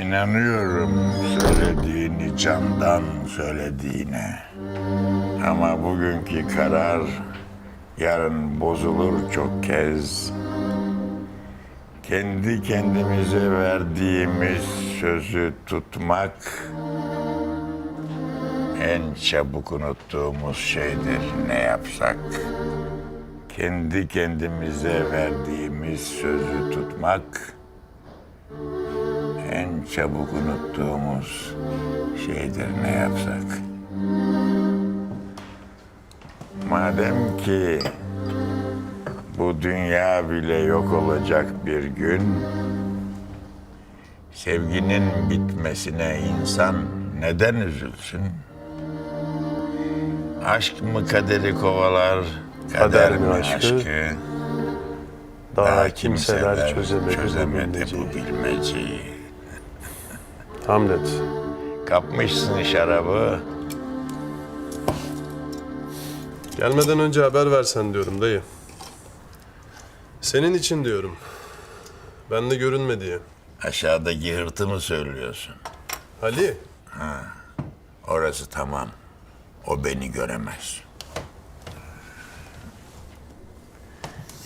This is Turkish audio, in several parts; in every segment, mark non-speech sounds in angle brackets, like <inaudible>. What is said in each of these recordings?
İnanıyorum söylediğini candan söylediğine. Ama bugünkü karar yarın bozulur çok kez. Kendi kendimize verdiğimiz sözü tutmak en çabuk unuttuğumuz şeydir ne yapsak. Kendi kendimize verdiğimiz sözü tutmak en çabuk unuttuğumuz şeydir ne yapsak. Madem ki bu dünya bile yok olacak bir gün, sevginin bitmesine insan neden üzülsün? Aşk mı kaderi kovalar, kader, mi aşkı? Daha, kimseler, çözemedi, çözemedi bu bilmeceyi. Hamlet. Kapmışsın şarabı, Gelmeden önce haber versen diyorum dayı. Senin için diyorum. Ben de görünme diye. aşağıdaki hırtı mı söylüyorsun? Ali, Orası tamam. O beni göremez.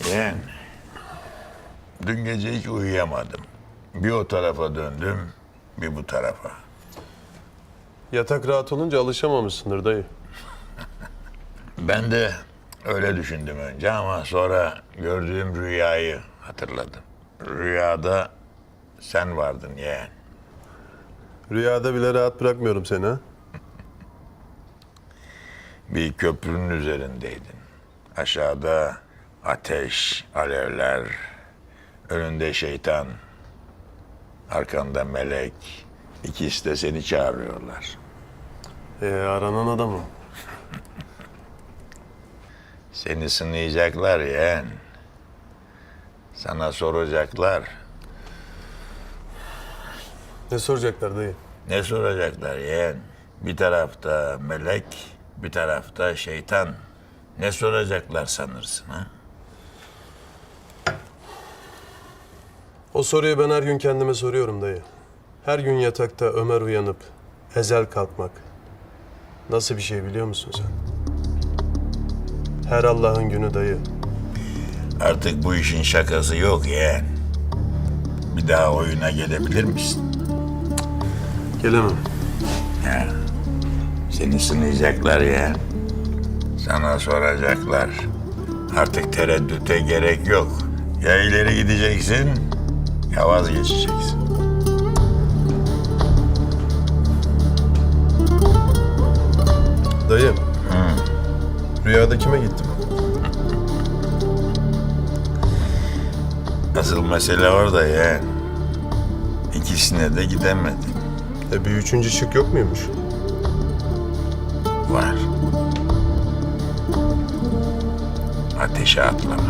Yeğen, dün gece hiç uyuyamadım. Bir o tarafa döndüm, bir bu tarafa. yatak rahat olunca alışamamışsındır dayı. <laughs> Ben de öyle düşündüm önce ama sonra gördüğüm rüyayı hatırladım. Rüyada sen vardın yeğen. Rüyada bile rahat bırakmıyorum seni ha. <laughs> Bir köprünün üzerindeydin. Aşağıda ateş, alevler, önünde şeytan, arkanda melek. İkisi de seni çağırıyorlar. Ee, aranan adamım. Seni sınayacaklar yeğen. Sana soracaklar. Ne soracaklar dayı? Ne soracaklar yeğen? Bir tarafta melek, bir tarafta şeytan. Ne soracaklar sanırsın ha? O soruyu ben her gün kendime soruyorum dayı. Her gün yatakta Ömer uyanıp ezel kalkmak. Nasıl bir şey biliyor musun sen? Her Allah'ın günü dayı. Artık bu işin şakası yok yeğen. Bir daha oyuna gelebilir misin? Gelemem. Ya, seni sınayacaklar ya. Sana soracaklar. Artık tereddüte gerek yok. Ya ileri gideceksin ya vazgeçeceksin. Dayı. Rüyada kime gittim? <laughs> Asıl mesele orada ya. İkisine de gidemedim. E bir üçüncü şık yok muymuş? Var. Ateşe atlamak.